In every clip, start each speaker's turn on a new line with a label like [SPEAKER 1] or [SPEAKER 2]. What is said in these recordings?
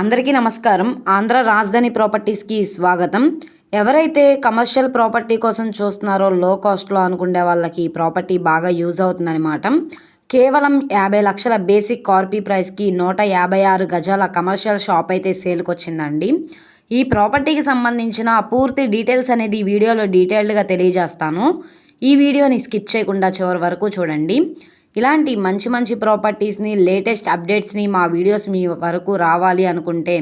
[SPEAKER 1] అందరికీ నమస్కారం. ఆంధ్ర రాజధాని ప్రాపర్టీస్కి స్వాగతం. ఎవరైతే కమర్షియల్ ప్రాపర్టీ కోసం చూస్తున్నారో లో కాస్ట్లో అనుకునే వాళ్ళకి ఈ ప్రాపర్టీ బాగా యూజ్ అవుతుందన్నమాట కేవలం యాభై లక్షల బేసిక్ కార్పీ ప్రైస్కి నూట యాభై ఆరు గజాల కమర్షియల్ షాప్ అయితే సేల్కి వచ్చిందండి ఈ ప్రాపర్టీకి సంబంధించిన పూర్తి డీటెయిల్స్ అనేది వీడియోలో డీటెయిల్డ్గా తెలియజేస్తాను. ఈ వీడియోని స్కిప్ చేయకుండా చివరి వరకు చూడండి. ఇలాంటి మంచి మంచి ప్రాపర్టీస్ని లేటెస్ట్ అప్డేట్స్ని మా వీడియోస్ మీ వరకు రావాలి అనుకుంటే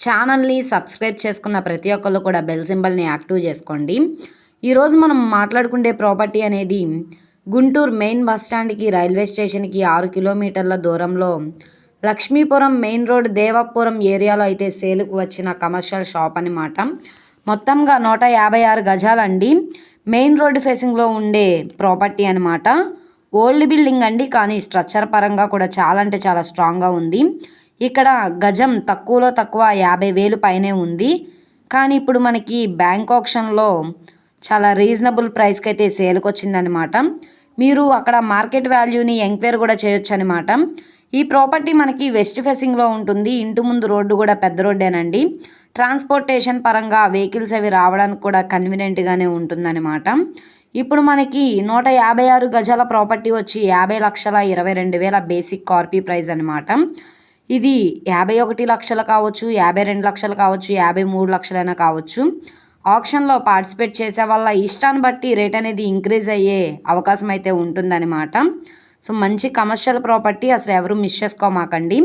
[SPEAKER 1] ఛానల్ని సబ్స్క్రైబ్ చేసుకున్న ప్రతి ఒక్కళ్ళు కూడా బెల్ సింబల్ని యాక్టివ్ చేసుకోండి. ఈరోజు మనం మాట్లాడుకునే ప్రాపర్టీ అనేది గుంటూరు మెయిన్ బస్ స్టాండ్కి రైల్వే స్టేషన్కి ఆరు కిలోమీటర్ల దూరంలో లక్ష్మీపురం మెయిన్ రోడ్ దేవపురం ఏరియాలో అయితే సేలుకు వచ్చిన కమర్షియల్ షాప్ అనమాట మొత్తంగా నూట యాభై ఆరు గజాలండి మెయిన్ రోడ్ ఫేసింగ్లో ఉండే ప్రాపర్టీ అనమాట ఓల్డ్ బిల్డింగ్ అండి కానీ స్ట్రక్చర్ పరంగా కూడా చాలా అంటే చాలా స్ట్రాంగ్గా ఉంది. ఇక్కడ గజం తక్కువలో తక్కువ యాభై వేలు పైనే ఉంది. కానీ ఇప్పుడు మనకి బ్యాంక్ ఆప్షన్లో చాలా రీజనబుల్ ప్రైస్కి అయితే సేల్కి వచ్చిందనమాట మీరు అక్కడ మార్కెట్ వాల్యూని ఎంక్వైర్ కూడా చేయొచ్చు అనమాట ఈ ప్రాపర్టీ మనకి వెస్ట్ ఫేసింగ్లో ఉంటుంది ఇంటి ముందు రోడ్డు కూడా పెద్ద రోడ్డేనండి. ట్రాన్స్పోర్టేషన్ పరంగా వెహికల్స్ అవి రావడానికి కూడా కన్వీనియంట్గానే ఉంటుందన్నమాట. ఇప్పుడు మనకి నూట యాభై ఆరు గజాల ప్రాపర్టీ వచ్చి యాభై లక్షల ఇరవై రెండు వేల బేసిక్ కార్పీ ప్రైస్ అనమాట ఇది యాభై ఒకటి లక్షలు కావచ్చు యాభై రెండు లక్షలు కావచ్చు యాభై మూడు లక్షలైనా కావచ్చు. ఆప్షన్లో పార్టిసిపేట్ చేసే వాళ్ళ ఇష్టాన్ని బట్టి రేట్ అనేది ఇంక్రీజ్ అయ్యే అవకాశం అయితే ఉంటుందన్నమాట. సో మంచి కమర్షియల్ ప్రాపర్టీ అసలు ఎవరు మిస్ చేసుకోమాకండి.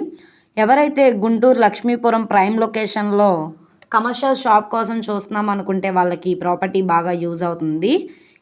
[SPEAKER 1] ఎవరైతే గుంటూరు లక్ష్మీపురం ప్రైమ్ లొకేషన్లో కమర్షియల్ షాప్ కోసం చూస్తున్నాం అనుకుంటే వాళ్ళకి ఈ ప్రాపర్టీ బాగా యూజ్ అవుతుంది.